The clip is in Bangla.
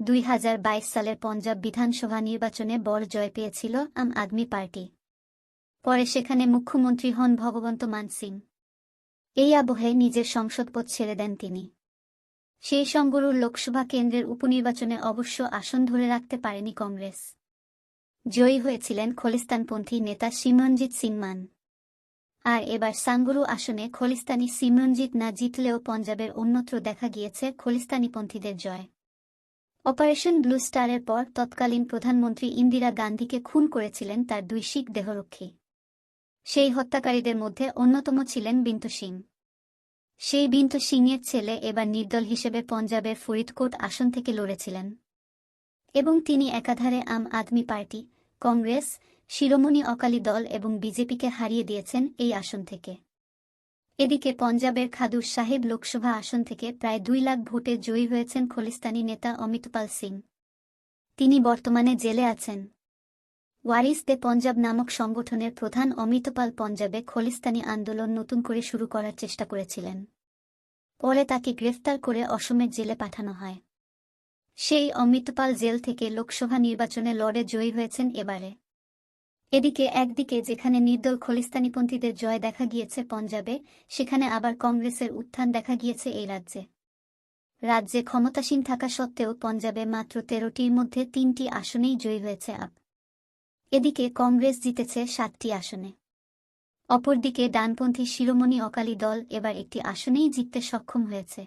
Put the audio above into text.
দুই হাজার বাইশ সালের পঞ্জাব বিধানসভা নির্বাচনে বড় জয় পেয়েছিল আম আদমি পার্টি। পরে সেখানে মুখ্যমন্ত্রী হন ভগবন্ত মান সিং। এই আবহে নিজের সংসদপদ ছেড়ে দেন তিনি। সেই সঙ্গরুর লোকসভা কেন্দ্রের উপনির্বাচনে অবশ্য আসন ধরে রাখতে পারেনি কংগ্রেস। জয়ী হয়েছিলেন খলিস্তানপন্থী নেতা সিমরনজিৎ সিং মান আর এবার সাঙ্গুরু আসনে খলিস্তানি সিমরনজিৎ না জিতলেও পঞ্জাবের অন্যত্র দেখা গিয়েছে খলিস্তানিপন্থীদের জয়। অপারেশন ব্লু স্টারের পর তৎকালীন প্রধানমন্ত্রী ইন্দিরা গান্ধীকে খুন করেছিলেন তার দুই শিখ দেহরক্ষী। সেই হত্যাকারীদের মধ্যে অন্যতম ছিলেন বিন্তু সিং। সেই বিন্তু সিংয়ের ছেলে এবার নির্দল হিসেবে পঞ্জাবের ফরিদকোট আসন থেকে লড়েছিলেন। এবং তিনি একাধারে আম আদমি পার্টি, কংগ্রেস, শিরোমণি অকালী দল এবং বিজেপিকে হারিয়ে দিয়েছেন এই আসন থেকে। এদিকে পঞ্জাবের খাদুর সাহেব লোকসভা আসন থেকে প্রায় দুই লাখ ভোটে জয়ী হয়েছেন খলিস্তানি নেতা অমিতপাল সিং। তিনি বর্তমানে জেলে আছেন। ওয়ারিস দে পঞ্জাব নামক সংগঠনের প্রধান অমৃতপাল পঞ্জাবে খলিস্তানি আন্দোলন নতুন করে শুরু করার চেষ্টা করেছিলেন। পরে তাকে গ্রেফতার করে অসমের জেলে পাঠানো হয়। সেই অমৃতপাল জেল থেকে লোকসভা নির্বাচনে লড়ে জয়ী হয়েছেন এবারে। এদিকে একদিকে যেখানে নির্দল খলিস্তানিপন্থীদের জয় দেখা গিয়েছে পঞ্জাবে, সেখানে আবার কংগ্রেসের উত্থান দেখা গিয়েছে এই রাজ্যে। রাজ্যে ক্ষমতাসীন থাকা সত্ত্বেও পঞ্জাবে মাত্র তেরোটির মধ্যে তিনটি আসনেই জয়ী হয়েছে আপ। এদিকে কংগ্রেস জিতেছে সাতটি আসনে। অপরদিকে ডানপন্থী শিরোমণি অকালি দল এবার একটি আসনেই জিততে সক্ষম হয়েছে।